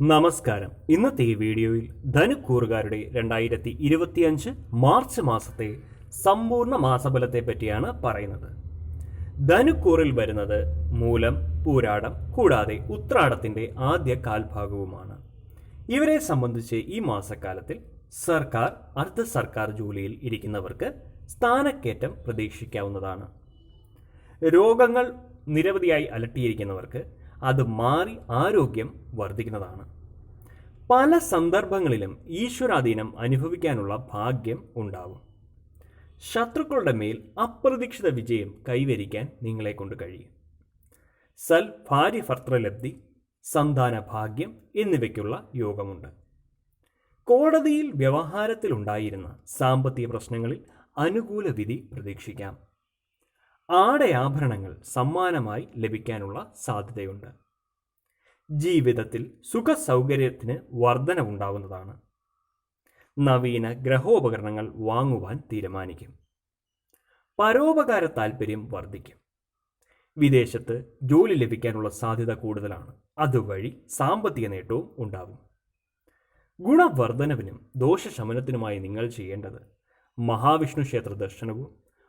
നമസ്കാരം. ഇന്നത്തെ ഈ വീഡിയോയിൽ ധനുക്കൂറുകാരുടെ രണ്ടായിരത്തി ഇരുപത്തിയഞ്ച് മാർച്ച് മാസത്തെ സമ്പൂർണ മാസഫലത്തെ പറ്റിയാണ് പറയുന്നത്. ധനുക്കൂറിൽ വരുന്നത് മൂലം പൂരാടം കൂടാതെ ഉത്രാടത്തിന്റെ ആദ്യ കാൽഭാഗവുമാണ്. ഇവരെ സംബന്ധിച്ച് ഈ മാസക്കാലത്തിൽ സർക്കാർ അർദ്ധ സർക്കാർ ജോലിയിൽ ഇരിക്കുന്നവർക്ക് സ്ഥാനക്കയറ്റം പ്രതീക്ഷിക്കാവുന്നതാണ്. രോഗങ്ങൾ നിരവധിയായി അലട്ടിയിരിക്കുന്നവർക്ക് അത് മാറി ആരോഗ്യം വർദ്ധിക്കുന്നതാണ്. പല സന്ദർഭങ്ങളിലും ഈശ്വരാധീനം അനുഭവിക്കാനുള്ള ഭാഗ്യം ഉണ്ടാവും. ശത്രുക്കളുടെ മേൽ അപ്രതീക്ഷിത വിജയം കൈവരിക്കാൻ നിങ്ങളെ കൊണ്ട് കഴിയും. സൽ ഭാര്യ ഭർത്തൃലബ്ധി സന്താന ഭാഗ്യം എന്നിവയ്ക്കുള്ള യോഗമുണ്ട്. കോടതിയിൽ വ്യവഹാരത്തിലുണ്ടായിരുന്ന സാമ്പത്തിക പ്രശ്നങ്ങളിൽ അനുകൂല വിധി പ്രതീക്ഷിക്കാം. ആടയാഭരണങ്ങൾ സമ്മാനമായി ലഭിക്കാനുള്ള സാധ്യതയുണ്ട്. ജീവിതത്തിൽ സുഖസൗകര്യത്തിന് വർധനവുണ്ടാവുന്നതാണ്. നവീന ഗ്രഹോപകരണങ്ങൾ വാങ്ങുവാൻ തീരുമാനിക്കും. പരോപകാര താൽപ്പര്യം വർദ്ധിക്കും വിദേശത്ത് ജോലി ലഭിക്കാനുള്ള സാധ്യത കൂടുതലാണ്. അതുവഴി സാമ്പത്തിക നേട്ടവും ഉണ്ടാകും ഗുണവർദ്ധനവിനും ദോഷശമനത്തിനുമായി നിങ്ങൾ ചെയ്യേണ്ടത് മഹാവിഷ്ണു ക്ഷേത്ര ദർശനവും